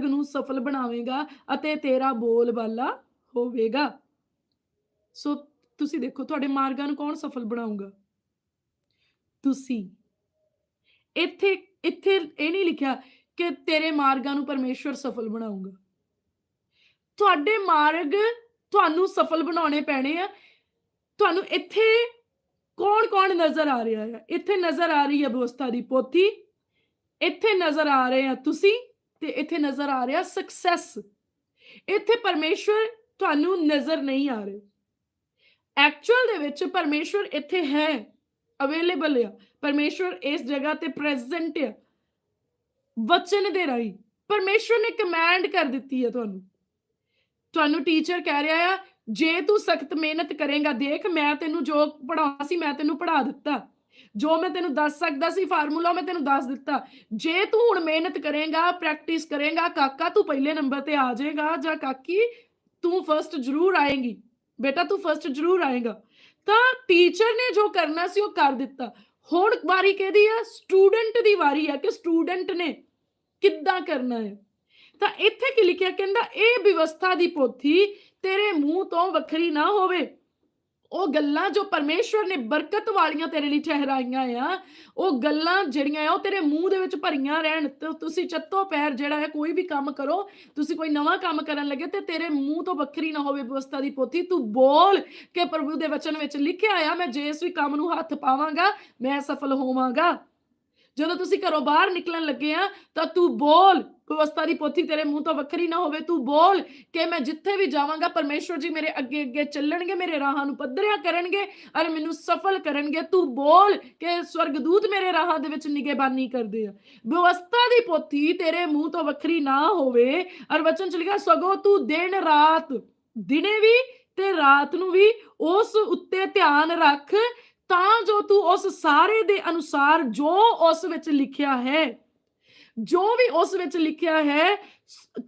ਮਾਰਗ ਨੂੰ ਸਫਲ ਬਣਾਵੇਗਾ ਅਤੇ ਤੇਰਾ ਬੋਲ ਬਾਲਾ ਹੋਵੇਗਾ। ਸੋ ਤੁਸੀਂ ਦੇਖੋ, ਤੁਹਾਡੇ ਮਾਰਗਾਂ ਨੂੰ ਕੌਣ ਸਫਲ ਬਣਾਊਗਾ? ਤੁਸੀਂ। ਇੱਥੇ ਇੱਥੇ ਇਹ ਨਹੀਂ ਲਿਖਿਆ ਕਿ ਤੇਰੇ ਮਾਰਗਾਂ ਨੂੰ ਪਰਮੇਸ਼ਵਰ ਸਫਲ ਬਣਾਊਗਾ। ਤੁਹਾਡੇ ਮਾਰਗ ਤੁਹਾਨੂੰ ਸਫਲ ਬਣਾਉਣੇ ਪੈਣੇ ਆ। ਤੁਹਾਨੂੰ ਇੱਥੇ ਕੌਣ ਕੌਣ ਨਜ਼ਰ ਆ ਰਿਹਾ ਹੈ ਇੱਥੇ ਨਜ਼ਰ ਆ ਰਹੀ ਹੈ ਬਵਸਥਾ ਦੀ ਪੋਥੀ। ਇੱਥੇ ਨਜ਼ਰ ਆ ਰਹੇ ਆ ਤੁਸੀਂ। ਤੇ ਇੱਥੇ ਨਜ਼ਰ ਆ ਰਿਹਾ ਸਕਸੈਸ ਇੱਥੇ ਪਰਮੇਸ਼ਵਰ ਤੁਹਾਨੂੰ ਨਜ਼ਰ ਨਹੀਂ ਆ ਰਹੇ। ਐਕਚੁਅਲ ਦੇ ਵਿੱਚ ਪਰਮੇਸ਼ਵਰ ਇੱਥੇ ਹੈ ਅਵੇਲੇਬਲ ਆ। ਪਰਮੇਸ਼ਵਰ ਇਸ ਜਗ੍ਹਾ ਤੇ ਪ੍ਰੈਜ਼ੈਂਟ ਆ। ਵਚਨ ਦੇ ਰਾਹੀਂ। ਪਰਮੇਸ਼ਵਰ ਨੇ ਕਮਾਂਡ ਕਰ ਦਿੱਤੀ ਹੈ ਤੁਹਾਨੂੰ। ਤੁਹਾਨੂੰ ਟੀਚਰ ਕਹਿ ਰਿਹਾ ਆ, ਜੇ ਤੂੰ ਸਖਤ ਮਿਹਨਤ ਕਰੇਗਾ, ਦੇਖ ਮੈਂ ਤੈਨੂੰ ਜੋ ਪੜਾਉਣਾ ਸੀ, ਮੈਂ ਤੈਨੂੰ ਪੜਾ ਦਿੱਤਾ। ਜੋ ਮੈਂ ਤੈਨੂੰ ਦੱਸ ਸਕਦਾ ਸੀ, ਫਾਰਮੂਲਾ ਮੈਂ ਤੈਨੂੰ ਦੱਸ ਦਿੱਤਾ। ਜੇ ਤੂੰ ਹੁਣ ਮਿਹਨਤ ਕਰੇਗਾ ਪ੍ਰੈਕਟਿਸ ਕਰੇਗਾ, ਕਾਕਾ ਤੂੰ ਪਹਿਲੇ ਨੰਬਰ ਤੇ ਆ ਜਾਏਗਾ, ਜਾਂ ਕਾਕੀ ਤੂੰ ਫਰਸਟ ਜ਼ਰੂਰ ਆਏਗੀ, ਬੇਟਾ ਤੂੰ ਫਰਸਟ ਜ਼ਰੂਰ ਆਏਗਾ। ਤਾਂ ਟੀਚਰ ਨੇ ਜੋ ਕਰਨਾ ਸੀ, ਉਹ ਕਰ ਦਿੱਤਾ। ਹੁਣ ਵਾਰੀ ਕਿਹਦੀ ਆ? ਸਟੂਡੈਂਟ ਦੀ ਵਾਰੀ ਆ ਕਿ ਸਟੂਡੈਂਟ ਨੇ ਕਿੱਦਾਂ ਕਰਨਾ ਹੈ? ਤਾਂ ਇੱਥੇ ਕੀ ਲਿਖਿਆ ਕਹਿੰਦਾ, ਇਹ ਵਿਵਸਥਾ ਦੀ ਪੋਥੀ ਤੇਰੇ ਮੂੰਹ ਤੋਂ ਵੱਖਰੀ ਨਾ ਹੋਵੇ। ਉਹ ਗੱਲਾਂ ਜੋ ਪਰਮੇਸ਼ਵਰ ਨੇ ਬਰਕਤ ਵਾਲੀਆਂ ਤੇਰੇ ਲਈ ਠਹਿਰਾਈਆਂ ਆ, ਉਹ ਗੱਲਾਂ ਜਿਹੜੀਆਂ ਆ ਉਹ ਤੇਰੇ ਮੂੰਹ ਦੇ ਵਿੱਚ ਭਰੀਆਂ ਰਹਿਣ। ਤੁਸੀਂ ਚੱਤੋ ਪੈਰ ਜਿਹੜਾ ਹੈ, ਕੋਈ ਵੀ ਕੰਮ ਕਰੋ, ਤੁਸੀਂ ਕੋਈ ਨਵਾਂ ਕੰਮ ਕਰਨ ਲੱਗੇ ਤੇ ਤੇਰੇ ਮੂੰਹ ਤੋਂ ਵੱਖਰੀ ਨਾ ਹੋਵੇ ਵਿਵਸਥਾ ਦੀ ਪੋਥੀ। ਤੂੰ ਬੋਲ ਕਿ ਪ੍ਰਭੂ ਦੇ ਵਚਨ ਵਿੱਚ ਲਿਖਿਆ ਆ, ਮੈਂ ਜੇ ਇਸ ਵੀ ਕੰਮ ਨੂੰ ਹੱਥ ਪਾਵਾਂਗਾ, ਮੈਂ ਸਫਲ ਹੋਵਾਂਗਾ। ਜਦੋਂ ਤੁਸੀਂ ਘਰੋਂ ਬਾਹਰ ਨਿਕਲਣ ਲੱਗੇ ਆ, ਤਾਂ ਤੂੰ ਬੋਲ ਵਿਵਸਥਾ ਦੀ ਪੋਥੀ ਤੇਰੇ ਮੂੰਹ ਤੋਂ ਵੱਖਰੀ ਨਾ ਹੋਵੇ, ਤੂੰ ਬੋਲ ਕਿ ਮੈਂ ਜਿੱਥੇ ਵੀ ਜਾਵਾਂਗਾ, ਪਰਮੇਸ਼ਵਰ ਜੀ ਮੇਰੇ ਅੱਗੇ ਅੱਗੇ ਚੱਲਣਗੇ, ਮੇਰੇ ਰਾਹਾਂ ਨੂੰ ਪੱਧਰਿਆ ਕਰਨਗੇ ਅਰ ਮੈਨੂੰ ਸਫਲ ਕਰਨਗੇ। ਤੂੰ ਬੋਲ ਕਿ ਸਵਰਗਦੂਤ ਮੇਰੇ ਰਾਹਾਂ ਦੇ ਵਿੱਚ ਨਿਗਹਿਬਾਨੀ ਕਰਦੇ ਆ। ਵਿਵਸਥਾ ਦੀ ਪੋਥੀ ਤੇਰੇ ਮੂੰਹ ਤੋਂ ਵੱਖਰੀ ਨਾ ਹੋਵੇ ਅਰ ਵਚਨ ਚ ਲਿਖਿਆ, ਸਗੋਂ ਤੂੰ ਦਿਨ ਰਾਤ, ਦਿਨੇ ਵੀ ਤੇ ਰਾਤ ਨੂੰ ਵੀ ਉਸ ਉੱਤੇ ਧਿਆਨ ਰੱਖ ਤਾਂ ਜੋ ਤੂੰ ਉਸ ਸਾਰੇ ਦੇ ਅਨੁਸਾਰ ਜੋ ਉਸ ਵਿੱਚ ਲਿਖਿਆ ਹੈ। ਜੋ ਵੀ ਉਸ ਵਿੱਚ ਲਿਖਿਆ ਹੈ,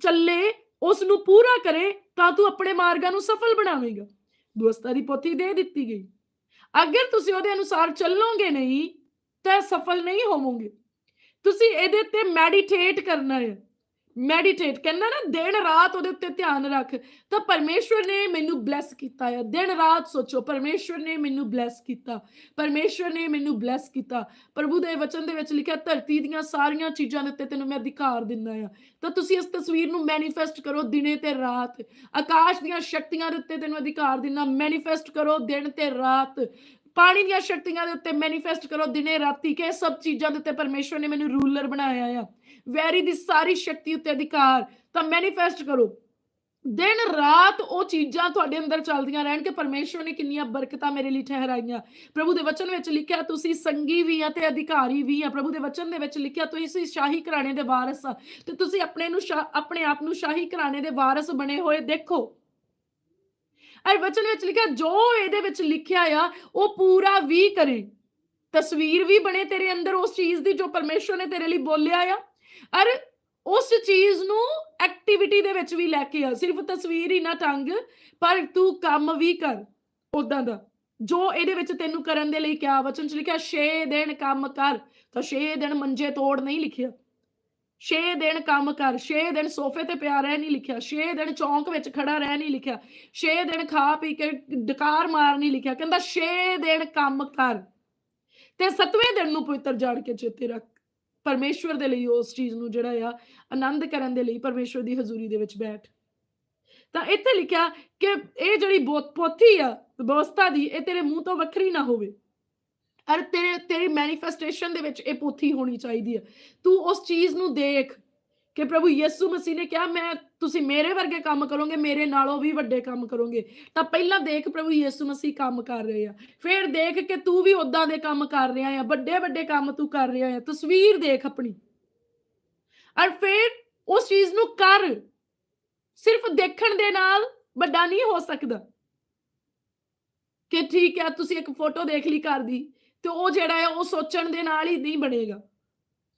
ਚੱਲੇ ਉਸ ਨੂੰ ਪੂਰਾ ਕਰੇ, ਤਾਂ ਤੂੰ ਆਪਣੇ ਮਾਰਗਾਂ ਨੂੰ ਸਫਲ ਬਣਾਵੇਂਗਾ। ਦੋਸਤਾਂ ਦੀ ਪੋਥੀ ਦੇ ਦਿੱਤੀ ਗਈ। ਅਗਰ ਤੁਸੀਂ ਉਹਦੇ ਅਨੁਸਾਰ ਚੱਲੋਗੇ ਨਹੀਂ, ਤਾਂ ਸਫਲ ਨਹੀਂ ਹੋਵੋਗੇ। ਤੁਸੀਂ ਇਹਦੇ ਤੇ ਮੈਡੀਟੇਟ ਕਰਨਾ ਹੈ। ਮੈਡੀਟੇਟ ਕਹਿੰਦਾ ਨਾ, ਦਿਨ ਰਾਤ ਉਹਦੇ ਉੱਤੇ ਧਿਆਨ ਰੱਖ। ਤਾਂ ਪਰਮੇਸ਼ਵਰ ਨੇ ਮੈਨੂੰ ਬਲੈਸ ਕੀਤਾ ਹੈ ਦਿਨ ਰਾਤ ਸੋਚੋ, ਪਰਮੇਸ਼ਵਰ ਨੇ ਮੈਨੂੰ ਬਲੈਸ ਕੀਤਾ। ਪਰਮੇਸ਼ਵਰ ਨੇ ਮੈਨੂੰ ਬਲੈਸ ਕੀਤਾ। ਪ੍ਰਭੂ ਦੇ ਵਚਨ ਦੇ ਵਿੱਚ ਲਿਖਿਆ, ਧਰਤੀ ਦੀਆਂ ਸਾਰੀਆਂ ਚੀਜ਼ਾਂ ਦੇ ਉੱਤੇ ਤੈਨੂੰ ਮੈਂ ਅਧਿਕਾਰ ਦਿੰਦਾ ਆ। ਤਾਂ ਤੁਸੀਂ ਇਸ ਤਸਵੀਰ ਨੂੰ ਮੈਨੀਫੈਸਟ ਕਰੋ ਦਿਨੇ ਤੇ ਰਾਤ। ਆਕਾਸ਼ ਦੀਆਂ ਸ਼ਕਤੀਆਂ ਦੇ ਉੱਤੇ ਤੈਨੂੰ ਅਧਿਕਾਰ ਦਿੰਦਾ। ਮੈਨੀਫੈਸਟ ਕਰੋ ਦਿਨ ਤੇ ਰਾਤ। ਪਾਣੀ ਦੀਆਂ ਸ਼ਕਤੀਆਂ ਦੇ ਉੱਤੇ ਮੈਨੀਫੈਸਟ ਕਰੋ, ਦਿਨੇ ਰਾਤੀ ਕਿ ਸਭ ਚੀਜ਼ਾਂ ਦੇ ਉੱਤੇ ਪਰਮੇਸ਼ਵਰ ਨੇ ਮੈਨੂੰ ਰੂਲਰ ਬਣਾਇਆ ਆ। ਵੈਰੀ ਦੀ ਸਾਰੀ ਸ਼ਕਤੀ ਉੱਤੇ ਅਧਿਕਾਰ, ਤਾਂ ਮੈਨੀਫੈਸਟ ਕਰੋ। ਦਿਨ ਰਾਤ ਉਹ ਚੀਜ਼ਾਂ ਤੁਹਾਡੇ ਅੰਦਰ ਚੱਲਦੀਆਂ ਰਹਿਣ ਕਿ ਪਰਮੇਸ਼ਵਰ ਨੇ ਕਿੰਨੀਆਂ ਬਰਕਤਾਂ ਮੇਰੇ ਲਈ ਠਹਿਰਾਈਆਂ। ਪ੍ਰਭੂ ਦੇ ਵਚਨ ਵਿੱਚ ਲਿਖਿਆ, ਤੁਸੀਂ ਸੰਗੀ ਵੀ ਆ ਤੇ ਅਧਿਕਾਰੀ ਵੀ ਆ। ਪ੍ਰਭੂ ਦੇ ਵਚਨ ਦੇ ਵਿੱਚ ਲਿਖਿਆ, ਤੁਸੀਂ ਸ਼ਾਹੀ ਘਰਾਣੇ ਦੇ ਵਾਰਿਸ ਆ। ਤੇ ਤੁਸੀਂ ਆਪਣੇ ਨੂੰ ਸ਼ਾ- ਆਪਣੇ ਆਪ ਨੂੰ ਸ਼ਾਹੀ ਘਰਾਣੇ ਦੇ ਵਾਰਿਸ ਬਣੇ ਹੋਏ ਦੇਖੋ। ਅਰ ਵਚਨ ਵਿੱਚ ਲਿਖਿਆ, ਜੋ ਇਹਦੇ ਵਿੱਚ ਲਿਖਿਆ ਆ, ਉਹ ਪੂਰਾ ਵੀ ਕਰੇ। ਤਸਵੀਰ ਵੀ ਬਣੇ ਤੇਰੇ ਅੰਦਰ ਉਸ ਚੀਜ਼ ਦੀ ਜੋ ਪਰਮੇਸ਼ਵਰ ਨੇ ਤੇਰੇ ਲਈ ਬੋਲਿਆ ਆ। ਅਰ ਉਸ ਚੀਜ਼ ਨੂੰ ਐਕਟੀਵਿਟੀ ਦੇ ਵਿੱਚ ਵੀ ਲੈ ਕੇ ਆ। ਸਿਰਫ ਤਸਵੀਰ ਹੀ ਨਾ ਟੰਗ ਪਰ ਤੂੰ ਕੰਮ ਵੀ ਕਰ ਉਦਾਂ ਦਾ। ਜੋ ਇਹਦੇ ਵਿੱਚ ਤੈਨੂੰ ਕਰਨ ਦੇ ਲਈ ਕਿਹਾ, ਵਚਨ ਚ ਲਿਖਿਆ 6 ਦਿਨ ਕੰਮ ਕਰ। ਤਾਂ 6 ਦਿਨ ਮੰਜੇ ਤੋੜ ਨਹੀਂ ਲਿਖਿਆ। 6 ਦਿਨ ਕੰਮ ਕਰ 6 ਦਿਨ ਸੋਫੇ ਤੇ ਪਿਆ ਰਹਿ ਨਹੀਂ ਲਿਖਿਆ 6 ਦਿਨ ਚੌਂਕ ਵਿੱਚ ਖੜਾ ਰਹਿ ਨਹੀਂ ਲਿਖਿਆ 6 ਦਿਨ ਖਾ ਪੀ ਕੇ ਡਕਾਰ ਮਾਰ ਨਹੀਂ ਲਿਖਿਆ, ਕਹਿੰਦਾ 6 ਦਿਨ ਕੰਮ ਕਰ। ਤੇ 7ਵੇਂ ਦਿਨ ਨੂੰ ਪਵਿੱਤਰ ਜਾਣ ਕੇ ਚੇਤੇ ਰੱਖ। ਪਰਮੇਸ਼ਵਰ ਦੇ ਲਈ ਉਸ ਚੀਜ਼ ਨੂੰ ਜਿਹੜਾ ਆ, ਆਨੰਦ ਕਰਨ ਦੇ ਲਈ ਪਰਮੇਸ਼ਵਰ ਦੀ ਹਜ਼ੂਰੀ ਦੇ ਵਿੱਚ ਬੈਠ। ਤਾਂ ਇੱਥੇ ਲਿਖਿਆ ਕਿ ਇਹ ਜਿਹੜੀ ਬੋ- ਪੋਥੀ ਆ, ਵਿਵਸਥਾ ਦੀ, ਇਹ ਤੇਰੇ ਮੂੰਹ ਤੋਂ ਵੱਖਰੀ ਨਾ ਹੋਵੇ। ਅਰ ਤੇਰੇ, ਤੇਰੀ ਮੈਨੀਫੈਸਟੇਸ਼ਨ ਦੇ ਵਿੱਚ ਇਹ ਪੋਥੀ ਹੋਣੀ ਚਾਹੀਦੀ ਹੈ। ਤੂੰ ਉਸ ਚੀਜ਼ ਨੂੰ ਦੇਖ ਕਿ ਪ੍ਰਭੂ ਯਿਸੂ ਮਸੀਹ ਨੇ ਕਿਹਾ, ਮੈਂ, ਤੁਸੀਂ ਮੇਰੇ ਵਰਗੇ ਕੰਮ ਕਰੋਗੇ, ਮੇਰੇ ਨਾਲੋਂ ਵੀ ਵੱਡੇ ਕੰਮ ਕਰੋਗੇ। ਤਾਂ ਪਹਿਲਾਂ ਦੇਖ ਪ੍ਰਭੂ ਯਿਸੂ ਮਸੀਹ ਕੰਮ ਕਰ ਰਹੇ ਆ। ਫਿਰ ਦੇਖ ਕਿ ਤੂੰ ਵੀ ਉਦਾਂ ਦੇ ਕੰਮ ਕਰ ਰਿਹਾ ਆ, ਵੱਡੇ ਵੱਡੇ ਕੰਮ ਤੂੰ ਕਰ ਰਿਹਾ ਆ। ਤਸਵੀਰ ਦੇਖ ਆਪਣੀ। ਔਰ ਫਿਰ ਉਸ ਚੀਜ਼ ਨੂੰ ਕਰ। ਸਿਰਫ ਦੇਖਣ ਦੇ ਨਾਲ ਵੱਡਾ ਨਹੀਂ ਹੋ ਸਕਦਾ। ਕਿ ਠੀਕ ਹੈ ਤੁਸੀਂ ਇੱਕ ਫੋਟੋ ਦੇਖ ਲਈ ਘਰ ਦੀ। ਤੇ ਉਹ ਜਿਹੜਾ ਹੈ, ਉਹ ਸੋਚਣ ਦੇ ਨਾਲ ਹੀ ਨਹੀਂ ਬਣੇਗਾ।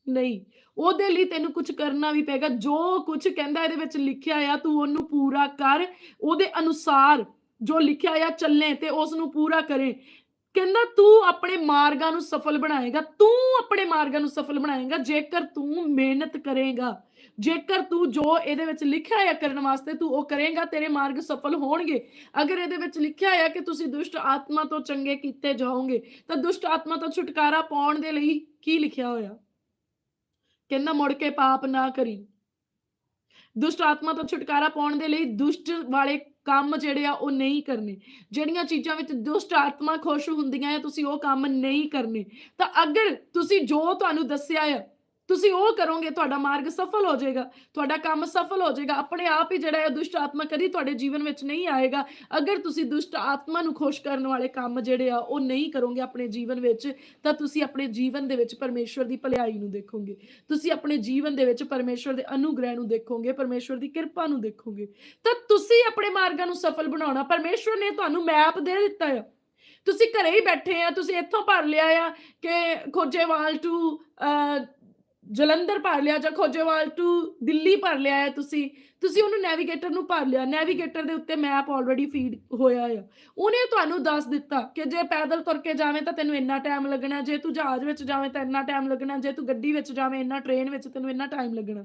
ਨਹੀਂ, ਉਹਦੇ ਲਈ ਤੈਨੂੰ ਕੁਝ ਕਰਨਾ ਵੀ ਪਏਗਾ। ਜੋ ਕੁਝ ਕਹਿੰਦਾ ਇਹਦੇ ਵਿੱਚ ਲਿਖਿਆ ਆ, ਤੂੰ ਉਹਨੂੰ ਪੂਰਾ ਕਰ। ਉਹਦੇ ਅਨੁਸਾਰ ਜੋ ਲਿਖਿਆ ਆ, ਚੱਲੇ ਤੇ ਉਸ ਨੂੰ ਪੂਰਾ ਕਰੇ। ਕਹਿੰਦਾ ਤੂੰ ਆਪਣੇ ਮਾਰਗਾਂ ਨੂੰ ਸਫਲ ਬਣਾਏਗਾ, ਤੂੰ ਆਪਣੇ ਮਾਰਗਾਂ ਨੂੰ ਸਫਲ ਬਣਾਏਗਾ, ਜੇਕਰ ਤੂੰ ਮਿਹਨਤ ਕਰੇਗਾ, ਜੇਕਰ ਤੂੰ ਜੋ ਇਹਦੇ ਵਿੱਚ ਲਿਖਿਆ ਹੈ ਕਰਨ ਵਾਸਤੇ ਤੂੰ ਉਹ ਕਰੇਗਾ, ਤੇਰੇ ਮਾਰਗ ਸਫਲ ਹੋਣਗੇ। ਅਗਰ ਇਹਦੇ ਵਿੱਚ ਲਿਖਿਆ ਹੈ ਕਿ ਤੁਸੀਂ ਦੁਸ਼ਟ ਆਤਮਾ ਤੋਂ ਚੰਗੇ ਕੀਤੇ ਜਾਓਗੇ, ਤਾਂ ਦੁਸ਼ਟ ਆਤਮਾ ਤੋਂ ਛੁਟਕਾਰਾ ਪਾਉਣ ਦੇ ਲਈ ਕੀ ਲਿਖਿਆ ਹੋਇਆ? ਕਹਿੰਦਾ ਮੁੜ ਕੇ ਪਾਪ ਨਾ ਕਰੀ। ਦੁਸ਼ਟ ਆਤਮਾ ਤੋਂ ਛੁਟਕਾਰਾ ਪਾਉਣ ਦੇ ਲਈ ਦੁਸ਼ਟ ਵਾਲੇ ਕੰਮ ਜਿਹੜੇ ਆ ਉਹ ਨਹੀਂ ਕਰਨੇ। ਜਿਹੜੀਆਂ ਚੀਜ਼ਾਂ ਵਿੱਚ ਦੁਸ਼ਟ ਆਤਮਾ ਖੁਸ਼ ਹੁੰਦੀਆਂ ਆ, ਤੁਸੀਂ ਉਹ ਕੰਮ ਨਹੀਂ ਕਰਨੇ। ਤਾਂ ਅਗਰ ਤੁਸੀਂ ਜੋ ਤੁਹਾਨੂੰ ਦੱਸਿਆ ਆ ਤੁਸੀਂ ਉਹ ਕਰੋਗੇ, ਤੁਹਾਡਾ ਮਾਰਗ ਸਫਲ ਹੋ ਜਾਏਗਾ, ਤੁਹਾਡਾ ਕੰਮ ਸਫਲ ਹੋ ਜਾਏਗਾ, ਆਪਣੇ ਆਪ ਹੀ ਜਿਹੜਾ ਹੈ ਦੁਸ਼ਟ ਆਤਮਾ ਕਦੀ ਤੁਹਾਡੇ ਜੀਵਨ ਵਿੱਚ ਨਹੀਂ ਆਏਗਾ, ਅਗਰ ਤੁਸੀਂ ਦੁਸ਼ਟ ਆਤਮਾ ਨੂੰ ਖੁਸ਼ ਕਰਨ ਵਾਲੇ ਕੰਮ ਜਿਹੜੇ ਆ, ਉਹ ਨਹੀਂ ਕਰੋਗੇ ਆਪਣੇ ਜੀਵਨ ਵਿੱਚ, ਤਾਂ ਤੁਸੀਂ ਆਪਣੇ ਜੀਵਨ ਦੇ ਵਿੱਚ ਪਰਮੇਸ਼ਵਰ ਦੀ ਭਲਾਈ ਨੂੰ ਦੇਖੋਗੇ, ਤੁਸੀਂ ਆਪਣੇ ਜੀਵਨ ਦੇ ਵਿੱਚ ਪਰਮੇਸ਼ਵਰ ਦੇ ਅਨੁਗ੍ਰਹਿ ਨੂੰ ਦੇਖੋਗੇ, ਪਰਮੇਸ਼ਵਰ ਦੀ ਕਿਰਪਾ ਨੂੰ ਦੇਖੋਗੇ, ਤਾਂ ਤੁਸੀਂ ਆਪਣੇ ਮਾਰਗਾਂ ਨੂੰ ਸਫਲ ਬਣਾਉਣਾ, ਪਰਮੇਸ਼ਵਰ ਨੇ ਤੁਹਾਨੂੰ ਮੈਪ ਦੇ ਦਿੱਤਾ ਆ। ਤੁਸੀਂ ਘਰੇ ਹੀ ਬੈਠੇ ਆ, ਤੁਸੀਂ ਇੱਥੋਂ ਭਰ ਲਿਆ ਆ ਕਿ ਖੋਜੇਵਾਲ ਟੂ ਜਲੰਧਰ ਭਰ ਲਿਆ ਜਾਂ ਖੋਜੇਵਾਲ ਟੂ ਦਿੱਲੀ ਭਰ ਲਿਆ ਹੈ ਤੁਸੀਂ ਤੁਸੀਂ ਉਹਨੂੰ ਨੈਵੀਗੇਟਰ ਨੂੰ ਭਰ ਲਿਆ ਨੈਵੀਗੇਟਰ ਦੇ ਉੱਤੇ ਮੈਪ ਆਲਰੇਡੀ ਫੀਡ ਹੋਇਆ ਆ। ਉਹਨੇ ਤੁਹਾਨੂੰ ਦੱਸ ਦਿੱਤਾ ਕਿ ਜੇ ਪੈਦਲ ਤੁਰ ਕੇ ਜਾਵੇਂ ਤਾਂ ਤੈਨੂੰ ਇੰਨਾ ਟਾਈਮ ਲੱਗਣਾ, ਜੇ ਤੂੰ ਜਹਾਜ਼ ਵਿੱਚ ਜਾਵੇਂ ਤਾਂ ਇੰਨਾ ਟਾਈਮ ਲੱਗਣਾ, ਜੇ ਤੂੰ ਗੱਡੀ ਵਿੱਚ ਜਾਵੇਂ, ਇੰਨਾ ਟ੍ਰੇਨ ਵਿੱਚ ਤੈਨੂੰ ਇੰਨਾ ਟਾਈਮ ਲੱਗਣਾ।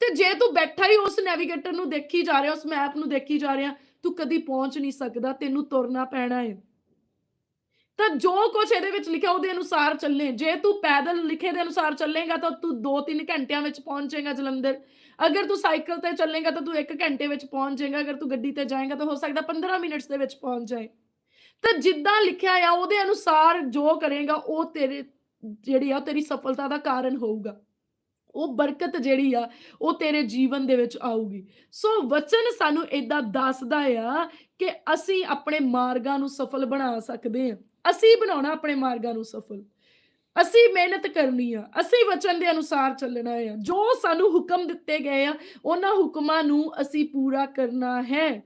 ਤੇ ਜੇ ਤੂੰ ਬੈਠਾ ਹੀ ਉਸ ਨੈਵੀਗੇਟਰ ਨੂੰ ਦੇਖੀ ਜਾ ਰਿਹਾ, ਉਸ ਮੈਪ ਨੂੰ ਦੇਖੀ ਜਾ ਰਿਹਾ, ਤੂੰ ਕਦੀ ਪਹੁੰਚ ਨਹੀਂ ਸਕਦਾ, ਤੈਨੂੰ ਤੁਰਨਾ ਪੈਣਾ ਹੈ। ਤਾਂ ਜੋ ਕੁਝ ਇਹਦੇ ਵਿੱਚ ਲਿਖਿਆ, ਉਹਦੇ ਅਨੁਸਾਰ ਚੱਲੇ। ਜੇ ਤੂੰ ਪੈਦਲ ਲਿਖੇ ਦੇ ਅਨੁਸਾਰ ਚੱਲੇਗਾ, ਤਾਂ ਤੂੰ 2-3 ਘੰਟਿਆਂ ਵਿੱਚ ਪਹੁੰਚੇਗਾ ਜਲੰਧਰ। ਅਗਰ ਤੂੰ ਸਾਈਕਲ ਤੇ ਚੱਲੇਗਾ, ਤਾਂ ਤੂੰ 1 ਘੰਟੇ ਵਿੱਚ ਪਹੁੰਚ ਜਾਏਗਾ। ਅਗਰ ਤੂੰ ਗੱਡੀ ਤੇ ਜਾਏਗਾ, ਤਾਂ ਹੋ ਸਕਦਾ 15 ਮਿੰਟਸ ਦੇ ਵਿੱਚ ਪਹੁੰਚ ਜਾਏ। ਤਾਂ ਜਿੱਦਾਂ ਲਿਖਿਆ ਆ, ਉਹਦੇ ਅਨੁਸਾਰ ਜੋ ਕਰੇਗਾ, ਉਹ ਤੇਰੇ, ਜਿਹੜੀ ਆ ਤੇਰੀ ਸਫਲਤਾ ਦਾ ਕਾਰਨ ਹੋਊਗਾ। ਉਹ ਬਰਕਤ ਜਿਹੜੀ ਆ, ਉਹ ਤੇਰੇ ਜੀਵਨ ਦੇ ਵਿੱਚ ਆਊਗੀ। ਸੋ ਵਚਨ ਸਾਨੂੰ ਇਦਾਂ ਦੱਸਦਾ ਆ ਕਿ ਅਸੀਂ ਆਪਣੇ ਮਾਰਗਾਂ ਨੂੰ ਸਫਲ ਬਣਾ ਸਕਦੇ ਹਾਂ ਅਸੀਂ ਬਣਾਉਣਾ ਆਪਣੇ ਮਾਰਗਾਂ ਨੂੰ ਸਫਲ। ਅਸੀਂ ਮਿਹਨਤ ਕਰਨੀ ਆ, ਅਸੀਂ ਵਚਨ ਦੇ ਅਨੁਸਾਰ ਚੱਲਣਾ ਆ। ਜੋ ਸਾਨੂੰ ਹੁਕਮ ਦਿੱਤੇ ਗਏ ਆ, ਉਹਨਾਂ ਹੁਕਮਾਂ ਨੂੰ ਅਸੀਂ ਪੂਰਾ ਕਰਨਾ ਹੈ।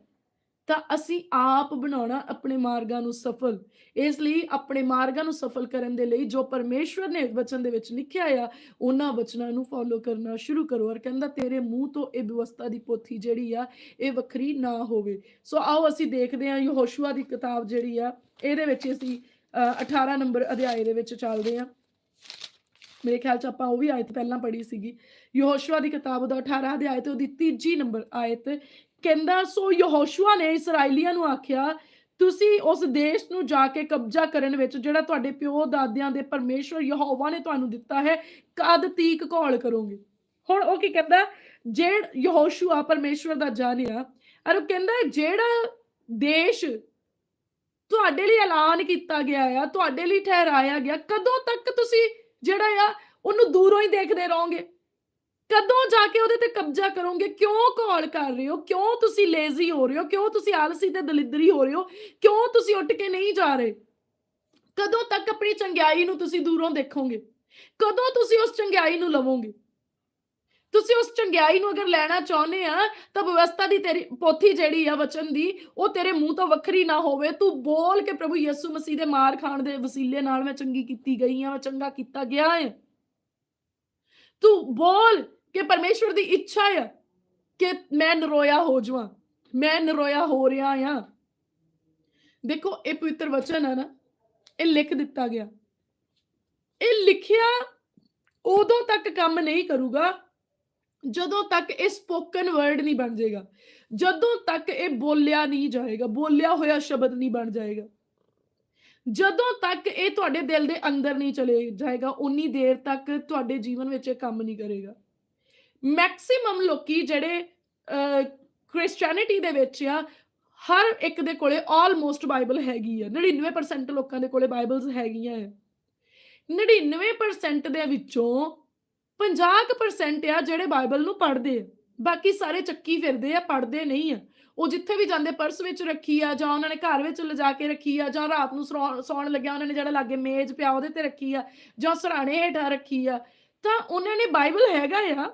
ਤਾਂ ਅਸੀਂ ਆਪ ਬਣਾਉਣਾ ਆਪਣੇ ਮਾਰਗਾਂ ਨੂੰ ਸਫਲ। ਇਸ ਲਈ ਆਪਣੇ ਮਾਰਗਾਂ ਨੂੰ ਸਫਲ ਕਰਨ ਦੇ ਲਈ ਜੋ ਪਰਮੇਸ਼ਵਰ ਨੇ ਵਚਨ ਦੇ ਵਿੱਚ ਲਿਖਿਆ ਆ ਉਹਨਾਂ ਵਚਨਾਂ ਨੂੰ ਫੋਲੋ ਕਰਨਾ ਸ਼ੁਰੂ ਕਰੋ ਔਰ ਕਹਿੰਦਾ ਤੇਰੇ ਮੂੰਹ ਤੋਂ ਇਹ ਵਿਵਸਥਾ ਦੀ ਪੋਥੀ ਜਿਹੜੀ ਆ ਇਹ ਵੱਖਰੀ ਨਾ ਹੋਵੇ। ਸੋ ਆਓ ਅਸੀਂ ਦੇਖਦੇ ਹਾਂ ਯਹੋਸ਼ੂਆ ਦੀ ਕਿਤਾਬ ਜਿਹੜੀ ਆ ਇਹਦੇ ਵਿੱਚ ਅਸੀਂ ਅ, 18 ਨੰਬਰ ਅਧਿਆਏ ਦੇ ਵਿੱਚ ਚੱਲਦੇ ਹਾਂ। ਮੇਰੇ ਖਿਆਲ ਚ ਆਪਾਂ ਉਹ ਵੀ ਆਇਤ ਪਹਿਲਾਂ ਪੜ੍ਹੀ ਸੀਗੀ। ਯਹੋਸ਼ੂਆ ਦੀ ਕਿਤਾਬ ਦਾ 18 ਅਧਿਆਇ ਤੇ ਉਹਦੀ ਤੀਜੀ ਨੰਬਰ ਆਇਤ ਕਹਿੰਦਾ, ਸੋ ਯਹੋਸ਼ੂਆ ਨੇ ਇਸرائیਲੀਆਂ ਨੂੰ ਆਖਿਆ, ਤੁਸੀਂ ਉਸ ਦੇਸ਼ ਨੂੰ ਜਾ ਕੇ ਕਬਜ਼ਾ ਕਰਨ ਵਿੱਚ ਜਿਹੜਾ ਤੁਹਾਡੇ ਪਿਓ ਦਾਦਿਆਂ ਦੇ ਪਰਮੇਸ਼ਵਰ ਯਹੋਵਾ ਨੇ ਤੁਹਾਨੂੰ ਦਿੱਤਾ ਹੈ, ਕਦ ਤੀਕ ਘੋਲ ਕਰੋਗੇ? ਹੁਣ ਉਹ ਕੀ ਕਹਿੰਦਾ ਜਿਹੜਾ ਯਹੋਸ਼ੂਆ ਪਰਮੇਸ਼ਵਰ ਦਾ ਜਾਣਿਆ ਅਰ ਉਹ ਕਹਿੰਦਾ, ਜਿਹੜਾ ਦੇਸ਼ ਤੁਹਾਡੇ ਲਈ ਐਲਾਨ ਕੀਤਾ ਗਿਆ ਆ, ਤੁਹਾਡੇ ਲਈ ਠਹਿਰਾਇਆ ਗਿਆ, ਕਦੋਂ ਤੱਕ ਤੁਸੀਂ ਜਿਹੜਾ ਆ, ਉਹਨੂੰ ਦੂਰੋਂ ਹੀ ਦੇਖਦੇ ਰਹੋਗੇ? ਕਦੋਂ ਜਾ ਕੇ ਉਹਦੇ ਤੇ ਕਬਜ਼ਾ ਕਰੋਗੇ? ਕਿਉਂ ਕਾਲ ਕਰ ਰਹੇ ਹੋ? ਕਿਉਂ ਤੁਸੀਂ ਲੇਜ਼ੀ ਹੋ ਰਹੇ ਹੋ? ਕਿਉਂ ਤੁਸੀਂ ਆਲਸੀ ਤੇ ਦਲਿੱਦਰੀ ਹੋ ਰਹੇ ਹੋ? ਕਿਉਂ ਤੁਸੀਂ ਉੱਠ ਕੇ ਨਹੀਂ ਜਾ ਰਹੇ? ਕਦੋਂ ਤੱਕ ਆਪਣੀ ਚੰਗਿਆਈ ਨੂੰ ਤੁਸੀਂ ਦੂਰੋਂ ਦੇਖੋਗੇ? ਕਦੋਂ ਤੁਸੀਂ ਉਸ ਚੰਗਿਆਈ ਨੂੰ ਲਵੋਗੇ? ਤੁਸੀਂ ਉਸ ਚੰਗਿਆਈ ਨੂੰ ਅਗਰ ਲੈਣਾ ਚਾਹੁੰਦੇ ਆ, ਤਾਂ ਵਿਵਸਥਾ ਦੀ ਤੇਰੀ ਪੋਥੀ ਜਿਹੜੀ ਆ ਵਚਨ ਦੀ, ਉਹ ਤੇਰੇ ਮੂੰਹ ਤੋਂ ਵੱਖਰੀ ਨਾ ਹੋਵੇ। ਤੂੰ ਬੋਲ ਕੇ ਪ੍ਰਭੂ ਯਿਸੂ ਮਸੀਹ ਦੇ ਮਾਰ ਖਾਣ ਦੇ ਵਸੀਲੇ ਨਾਲ ਮੈਂ ਚੰਗੀ ਕੀਤੀ ਗਈ ਆ, ਮੈਂ ਚੰਗਾ ਕੀਤਾ ਗਿਆ ਹੈ ਤੂੰ ਬੋਲ ਕਿ ਪਰਮੇਸ਼ਵਰ ਦੀ ਇੱਛਾ ਆ ਕਿ ਮੈਂ ਨਰੋਇਆ ਹੋ ਜਾਵਾਂ, ਮੈਂ ਨਰੋਇਆ ਹੋ ਰਿਹਾ ਆ। ਦੇਖੋ, ਇਹ ਪਵਿੱਤਰ ਵਚਨ ਹੈ ਨਾ, ਇਹ ਲਿਖ ਦਿੱਤਾ ਗਿਆ। ਇਹ ਲਿਖਿਆ ਉਦੋਂ ਤੱਕ ਕੰਮ ਨਹੀਂ ਕਰੂਗਾ, ਜਦੋਂ ਤੱਕ ਇਹ ਸਪੋਕਨ ਵਰਡ ਨਹੀਂ ਬਣ ਜਾਏਗਾ। ਜਦੋਂ ਤੱਕ ਇਹ ਬੋਲਿਆ ਨਹੀਂ ਜਾਏਗਾ, ਬੋਲਿਆ ਹੋਇਆ ਸ਼ਬਦ ਨਹੀਂ ਬਣ ਜਾਏਗਾ। ਜਦੋਂ ਤੱਕ ਇਹ ਤੁਹਾਡੇ ਦਿਲ ਦੇ ਅੰਦਰ ਨਹੀਂ ਚਲੇ ਜਾਏਗਾ, ਉਨੀ ਦੇਰ ਤੱਕ ਤੁਹਾਡੇ ਜੀਵਨ ਵਿੱਚ ਇਹ ਕੰਮ ਨਹੀਂ ਕਰੇਗਾ। ਮੈਕਸਿਮਮ ਲੋਕੀ ਜਿਹੜੇ ਕ੍ਰਿਸਚੀਅਨਿਟੀ ਦੇ ਵਿੱਚ ਆ, ਹਰ ਇੱਕ ਦੇ ਕੋਲੇ ਆਲਮੋਸਟ ਬਾਈਬਲ ਹੈਗੀ ਆ। 99% ਲੋਕਾਂ ਦੇ ਕੋਲੇ ਬਾਈਬਲਸ ਹੈਗੀਆਂ ਆ। 99% ਦੇ ਵਿੱਚੋਂ 50% ਆ ਜਿਹੜੇ ਬਾਈਬਲ ਨੂੰ ਪੜ੍ਹਦੇ ਆ। ਬਾਕੀ ਸਾਰੇ ਚੱਕੀ ਫਿਰਦੇ ਆ, ਪੜ੍ਹਦੇ ਨਹੀਂ ਆ। ਉਹ ਜਿੱਥੇ ਵੀ ਜਾਂਦੇ, ਪਰਸ ਵਿੱਚ ਰੱਖੀ ਆ, ਜਾਂ ਉਹਨਾਂ ਨੇ ਘਰ ਵਿੱਚ ਲਿਜਾ ਕੇ ਰੱਖੀ ਆ, ਜਾਂ ਰਾਤ ਨੂੰ ਸੌਣ ਸੌਣ ਲੱਗਿਆ, ਉਹਨਾਂ ਨੇ ਜਿਹੜਾ ਲਾਗੇ ਮੇਜ਼ ਪਿਆ ਉਹਦੇ ਤੇ ਰੱਖੀ ਆ, ਜਾਂ ਸਰਾਣੇ ਹੇਠਾਂ ਰੱਖੀ ਆ, ਤਾਂ ਉਹਨਾਂ ਨੇ ਬਾਈਬਲ ਹੈਗਾ ਆ।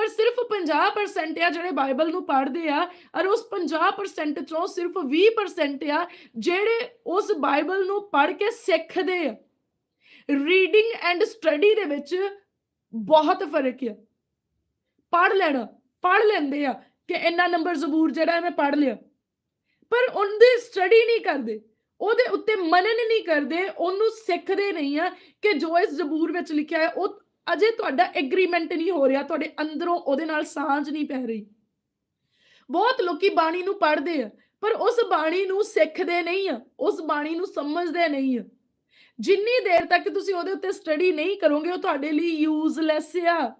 ਪਰ ਸਿਰਫ 50% ਆ ਜਿਹੜੇ ਬਾਈਬਲ ਨੂੰ ਪੜ੍ਹਦੇ ਆ, ਔਰ ਉਸ 50% ਚੋਂ ਸਿਰਫ 20% ਆ ਜਿਹੜੇ ਉਸ ਬਾਈਬਲ ਨੂੰ ਪੜ੍ਹ ਕੇ ਸਿੱਖਦੇ ਆ। ਰੀਡਿੰਗ ਐਂਡ ਸਟੱਡੀ ਦੇ ਵਿੱਚ ਬਹੁਤ ਫ਼ਰਕ ਆ। ਪੜ੍ਹ ਲੈਣਾ, ਪੜ੍ਹ ਲੈਂਦੇ ਆ ਕਿ ਇੰਨਾ ਨੰਬਰ ਜ਼ਬੂਰ ਜਿਹੜਾ ਮੈਂ ਪੜ੍ਹ ਲਿਆ। ਪਰ ਉਹਦੀ ਸਟੱਡੀ ਨਹੀਂ ਕਰਦੇ, ਉਹਦੇ ਉੱਤੇ ਮਨਨ ਨਹੀਂ ਕਰਦੇ, ਉਹਨੂੰ ਸਿੱਖਦੇ ਨਹੀਂ ਆ ਕਿ ਜੋ ਇਸ ਜ਼ਬੂਰ ਵਿੱਚ ਲਿਖਿਆ ਹੈ, ਉਹ ਅਜੇ ਤੁਹਾਡਾ ਐਗਰੀਮੈਂਟ ਨਹੀਂ ਹੋ ਰਿਹਾ, ਤੁਹਾਡੇ ਅੰਦਰੋਂ ਉਹਦੇ ਨਾਲ ਸਾਂਝ ਨਹੀਂ ਪੈ ਰਹੀ। ਬਹੁਤ ਲੋਕੀ ਬਾਣੀ ਨੂੰ ਪੜ੍ਹਦੇ ਆ, ਪਰ ਉਸ ਬਾਣੀ ਨੂੰ ਸਿੱਖਦੇ ਨਹੀਂ ਆ, ਉਸ ਬਾਣੀ ਨੂੰ ਸਮਝਦੇ ਨਹੀਂ ਆ। ਜਿੰਨੀ ਦੇਰ ਤੱਕ ਤੁਸੀਂ ਉਹਦੇ ਉੱਤੇ ਸਟੱਡੀ ਨਹੀਂ ਕਰੋਗੇ, ਉਹ ਤੁਹਾਡੇ ਲਈ ਯੂਜ਼ਲੈਸ ਆ।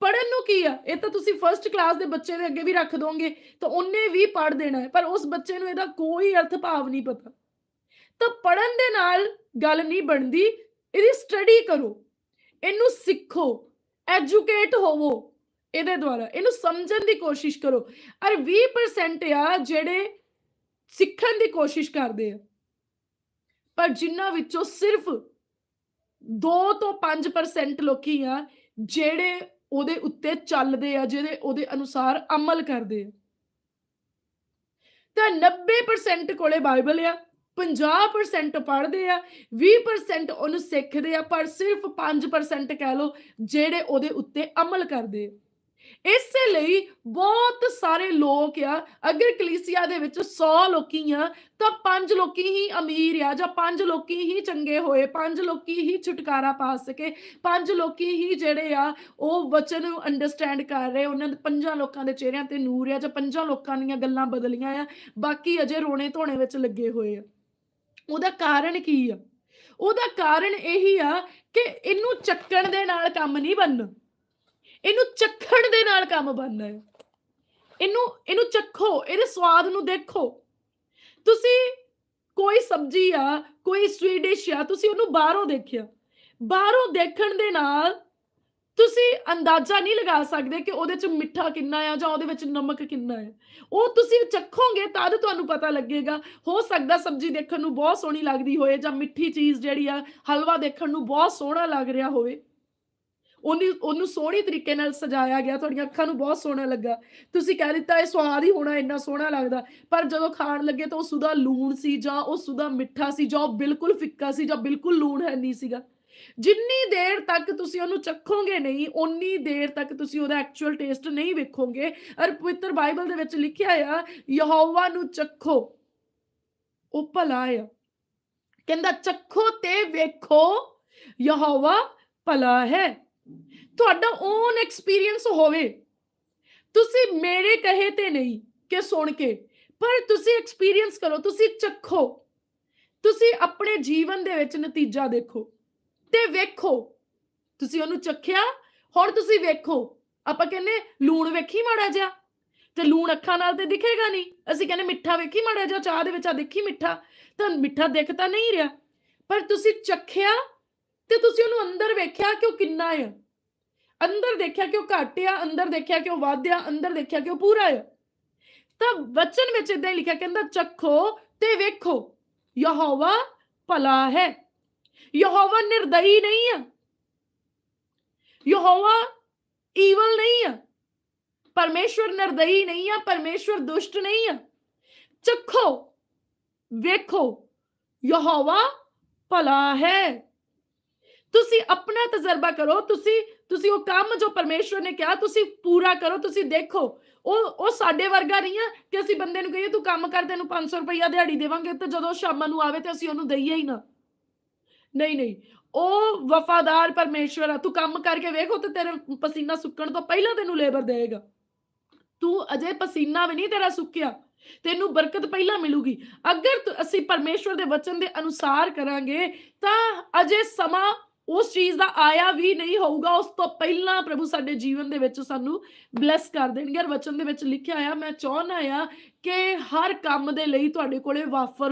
ਪੜਨ ਨੂੰ ਕੀ ਆ? ਇਹ ਤਾਂ ਤੁਸੀਂ ਫਰਸਟ ਕਲਾਸ ਦੇ ਬੱਚੇ ਦੇ ਅੱਗੇ ਵੀ ਰੱਖ ਦੋਗੇ, ਤਾਂ ਉਹਨੇ ਵੀ ਪੜ ਦੇਣਾ ਹੈ, ਪਰ ਉਸ ਬੱਚੇ ਨੂੰ ਇਹਦਾ ਕੋਈ ਅਰਥ ਭਾਵ ਨਹੀਂ ਪਤਾ। ਤਾਂ ਪੜਨ ਦੇ ਨਾਲ ਗੱਲ ਨਹੀਂ ਬਣਦੀ, ਇਹਦੀ ਸਟੱਡੀ ਕਰੋ। ਇਹਨੂੰ ਸਿੱਖੋ ਐਜੂਕੇਟ ਹੋਵੋ ਇਹਦੇ ਦੁਆਰਾ, ਇਹਨੂੰ ਸਮਝਣ ਦੀ ਕੋਸ਼ਿਸ਼ ਕਰੋ। ਔਰ 20% ਆ ਜਿਹੜੇ ਸਿੱਖਣ ਦੀ ਕੋਸ਼ਿਸ਼ ਕਰਦੇ ਆ। ਪਰ ਜਿਨ੍ਹਾਂ ਵਿੱਚੋਂ ਸਿਰਫ 2 ਤੋਂ 5% ਲੋਕੀ ਆ ਜਿਹੜੇ ਉਹਦੇ ਉੱਤੇ ਚੱਲਦੇ ਆ, ਜਿਹੜੇ ਉਹਦੇ ਅਨੁਸਾਰ ਅਮਲ ਕਰਦੇ ਆ। ਤਾਂ 90% ਕੋਲੇ ਬਾਈਬਲ ਆ। 50% ਪੜ੍ਹਦੇ ਆ 20% ਉਹਨੂੰ ਸਿੱਖਦੇ ਆ, ਪਰ ਸਿਰਫ 5% ਕਹਿ ਲਓ, ਜਿਹੜੇ ਉਹਦੇ ਉੱਤੇ ਅਮਲ ਕਰਦੇ ਆ। ਇਸੇ ਲਈ ਬਹੁਤ ਸਾਰੇ ਲੋਕ ਆ, ਅਗਰ ਕਲੀਸਿਆ ਦੇ ਵਿੱਚ 100 ਲੋਕੀ ਆ, ਤਾਂ ਪੰਜ ਲੋਕੀ ਹੀ ਅਮੀਰ ਆ, ਜਾਂ ਪੰਜ ਲੋਕੀ ਹੀ ਚੰਗੇ ਹੋਏ, ਪੰਜ ਲੋਕੀ ਹੀ ਛੁਟਕਾਰਾ ਪਾ ਸਕੇ, ਪੰਜ ਲੋਕੀ ਹੀ ਜਿਹੜੇ ਆ, ਉਹ ਵਚਨ ਨੂੰ ਅੰਡਰਸਟੈਂਡ ਕਰ ਰਹੇ, ਉਹਨਾਂ ਦੇ ਪੰਜਾਂ ਲੋਕਾਂ ਦੇ ਚਿਹਰਿਆਂ ਤੇ ਨੂਰ ਆ, ਜਾਂ ਪੰਜਾਂ ਲੋਕਾਂ ਦੀਆਂ ਗੱਲਾਂ ਬਦਲੀਆਂ ਆ, ਬਾਕੀ ਅਜੇ ਰੋਣੇ ਧੋਣੇ ਵਿੱਚ ਲੱਗੇ ਹੋਏ ਆ। ਉਹਦਾ ਕਾਰਨ ਕੀ ਆ? ਉਹਦਾ ਕਾਰਨ ਇਹੀ ਆ ਕਿ ਇਹਨੂੰ ਚੱਕਣ ਦੇ ਨਾਲ ਕੰਮ ਨਹੀਂ ਬਣਨਾ। ਇਹਨੂੰ ਚੱਖਣ ਦੇ ਨਾਲ ਕੰਮ ਬਣਨਾ ਹੈ। ਇਹਨੂੰ ਇਹਨੂੰ ਚੱਖੋ, ਇਹਦੇ ਸਵਾਦ ਨੂੰ ਦੇਖੋ। ਤੁਸੀਂ ਕੋਈ ਸਬਜ਼ੀ ਆ, ਕੋਈ ਸਵੀਟ ਡਿਸ਼ ਆ, ਤੁਸੀਂ ਉਹਨੂੰ ਬਾਹਰੋਂ ਦੇਖਿਆ। ਬਾਹਰੋਂ ਦੇਖਣ ਦੇ ਨਾਲ ਤੁਸੀਂ ਅੰਦਾਜ਼ਾ ਨਹੀਂ ਲਗਾ ਸਕਦੇ ਕਿ ਉਹਦੇ ਚ ਮਿੱਠਾ ਕਿੰਨਾ ਆ ਜਾਂ ਉਹਦੇ ਵਿੱਚ ਨਮਕ ਕਿੰਨਾ ਹੈ ਉਹ ਤੁਸੀਂ ਚੱਖੋਗੇ ਤਦ ਤੁਹਾਨੂੰ ਪਤਾ ਲੱਗੇਗਾ। ਹੋ ਸਕਦਾ ਸਬਜ਼ੀ ਦੇਖਣ ਨੂੰ ਬਹੁਤ ਸੋਹਣੀ ਲੱਗਦੀ ਹੋਵੇ ਜਾਂ ਮਿੱਠੀ ਚੀਜ਼ ਜਿਹੜੀ ਆ, ਹਲਵਾ ਦੇਖਣ ਨੂੰ ਬਹੁਤ ਸੋਹਣਾ ਲੱਗ ਰਿਹਾ ਹੋਵੇ। ਉਹਨੂੰ ਉਹਨੂੰ ਸੋਹਣੀ ਤਰੀਕੇ ਨਾਲ ਸਜਾਇਆ ਗਿਆ, ਤੁਹਾਡੀਆਂ ਅੱਖਾਂ ਨੂੰ ਬਹੁਤ ਸੋਹਣਾ ਲੱਗਾ। ਤੁਸੀਂ ਕਹਿ ਦਿੱਤਾ ਇਹ ਸਵਾਦ ਹੀ ਹੋਣਾ ਇੰਨਾ ਸੋਹਣਾ ਲੱਗਦਾ। ਪਰ ਜਦੋਂ ਖਾਣ ਲੱਗੇ ਤਾਂ ਉਹ ਸੁਦਾ ਲੂਣ ਸੀ ਜਾਂ ਉਹ ਸੁਦਾ ਮਿੱਠਾ ਸੀ ਜਾਂ ਉਹ ਬਿਲਕੁਲ ਫਿੱਕਾ ਸੀ ਜਾਂ ਬਿਲਕੁਲ ਲੂਣ ਹੈ ਨਹੀਂ ਸੀਗਾ। ਜਿੰਨੀ ਦੇਰ ਤੱਕ ਤੁਸੀਂ ਉਹਨੂੰ ਚੱਖੋਗੇ ਨਹੀਂ, ਓਨੀ ਦੇਰ ਤੱਕ ਤੁਸੀਂ ਉਹਦਾ ਐਕਚੁਅਲ ਟੇਸਟ ਨਹੀਂ ਵੇਖੋਗੇ। ਔਰ ਪਵਿੱਤਰ ਬਾਈਬਲ ਦੇ ਵਿੱਚ ਲਿਖਿਆ ਆ, ਯਹੋਵਾ ਨੂੰ ਚੱਖੋ, ਉਹ ਭਲਾ ਆ। ਕਹਿੰਦਾ, ਚੱਖੋ ਤੇ ਵੇਖੋ, ਯਹੋਵਾ ਭਲਾ ਹੈ। ਤੁਹਾਡਾ ਓਨ ਐਕਸਪੀਰੀਅੰਸ ਹੋਵੇ। ਤੁਸੀਂ ਮੇਰੇ ਕਹੇ ਤੇ ਨਹੀਂ ਕਿ ਸੁਣ ਕੇ, ਪਰ ਤੁਸੀਂ ਐਕਸਪੀਰੀਅੰਸ ਕਰੋ, ਤੁਸੀਂ ਚੱਖੋ। ਤੁਸੀਂ ਆਪਣੇ ਜੀਵਨ ਦੇ ਵਿੱਚ ਨਤੀਜਾ ਦੇਖੋ। ਤੇ ਵੇਖੋ। ਤੁਸੀਂ ਉਹਨੂੰ ਚੱਖਿਆ? ਹੁਣ ਤੁਸੀਂ ਵੇਖੋ। ਆਪਾਂ ਕਹਿੰਦੇ ਲੂਣ ਵੇਖੀ ਮਾੜਾ ਜਿਹਾ? ਤੇ ਲੂਣ ਅੱਖਾਂ ਨਾਲ ਤੇ ਦਿਖੇਗਾ ਨਹੀਂ। ਅਸੀਂ ਕਹਿੰਦੇ ਮਿੱਠਾ ਵੇਖੀ ਮਾੜਾ ਜਿਹਾ, ਚਾਹ ਦੇ ਵਿੱਚ ਆ ਦੇਖੀ ਮਿੱਠਾ। ਤਾਂ ਮਿੱਠਾ ਦਿਖ ਨਹੀਂ ਰਿਹਾ। ਪਰ ਤੁਸੀਂ ਚੱਖਿਆ ਤੇ ਤੁਸੀਂ ਉਹਨੂੰ ਅੰਦਰ ਵੇਖਿਆ ਕਿ ਉਹ ਕਿੰਨਾ ਆ? ਅੰਦਰ ਦੇਖਿਆ ਕਿ ਉਹ ਘੱਟ ਆ, ਅੰਦਰ ਦੇਖਿਆ ਕਿ ਉਹ ਵੱਧ ਆ, ਅੰਦਰ ਦੇਖਿਆ ਕਿ ਉਹ ਪੂਰਾ ਆ। ਤਾਂ ਵਚਨ ਵਿੱਚ ਇਦਾਂ ਹੀ ਲਿਖਿਆ, ਕਹਿੰਦਾ ਚੱਖੋ ਤੇ ਵੇਖੋ। ਯਹੋਵਾ ਭਲਾ ਹੈ। ਯਹੋਵਾ ਨਿਰਦਈ ਨਹੀਂ ਆ। ਯਹੋਵਾ ਈਵਲ ਨਹੀਂ ਆ। ਪਰਮੇਸ਼ਵਰ ਨਿਰਦਈ ਨਹੀਂ ਹੈ ਪਰਮੇਸ਼ਵਰ ਦੁਸ਼ਟ ਨਹੀਂ ਆ। ਚੱਖੋ, ਵੇਖੋ, ਯਹੋਵਾ ਭਲਾ ਹੈ। ਤੁਸੀਂ ਆਪਣਾ ਤਜਰਬਾ ਕਰੋ, ਤੁਸੀਂ ਤੁਸੀਂ ਉਹ ਕੰਮ ਜੋ ਪਰਮੇਸ਼ਵਰ ਨੇ ਕਿਹਾ, ਤੁਸੀਂ ਪੂਰਾ ਕਰੋ, ਤੁਸੀਂ ਦੇਖੋ। ਉਹ ਉਹ ਸਾਡੇ ਵਰਗਾ ਨਹੀਂ ਆ ਕਿ ਅਸੀਂ ਬੰਦੇ ਨੂੰ ਕਹੀਏ, ਤੂੰ ਕੰਮ ਕਰ, ਤੈਨੂੰ 500 ਰੁਪਈਆ ਦਿਹਾੜੀ ਦੇਵਾਂਗੇ ਤੇ ਜਦੋਂ ਸ਼ਾਮਾਂ ਨੂੰ ਆਵੇ ਤੇ ਅਸੀਂ ਉਹਨੂੰ ਦਈਏ ਹੀ ਨਾ। ਨਹੀਂ ਨਹੀਂ, ਉਹ ਵਫਾਦਾਰ ਪਰਮੇਸ਼ਵਰ ਆ, ਤੂੰ ਕੰਮ ਕਰਕੇ ਵੇਖੋ ਤੇ ਤੇਰੇ ਪਸੀਨਾ ਸੁੱਕਣ ਤੋਂ ਪਹਿਲਾਂ ਤੈਨੂੰ ਲੇਬਰ ਦੇਗਾ ਤੂੰ ਅਜੇ ਪਸੀਨਾ ਵੀ ਨਹੀਂ ਤੇਰਾ ਸੁੱਕਿਆ, ਤੈਨੂੰ ਬਰਕਤ ਪਹਿਲਾਂ ਮਿਲੂਗੀ। ਅਗਰ ਅਸੀਂ ਪਰਮੇਸ਼ਵਰ ਦੇ ਵਚਨ ਦੇ ਅਨੁਸਾਰ ਕਰਾਂਗੇ, ਤਾਂ ਅਜੇ ਸਮਾਂ ਉਸ ਚੀਜ਼ ਦਾ ਆਇਆ ਵੀ ਨਹੀਂ ਹੋਊਗਾ, ਉਸ ਤੋਂ ਪਹਿਲਾਂ ਪ੍ਰਭੂ ਸਾਡੇ ਜੀਵਨ ਦੇ ਵਿੱਚ ਸਾਨੂੰ ਬਲੈਸ ਕਰ ਦੇਣਗੇ। ਔਰ ਵਚਨ ਦੇ ਵਿੱਚ ਲਿਖਿਆ ਆ, ਮੈਂ ਚਾਹੁੰਦਾ ਆ ਕਿ ਹਰ ਕੰਮ ਦੇ ਲਈ ਤੁਹਾਡੇ ਕੋਲੇ ਵਾਫਰ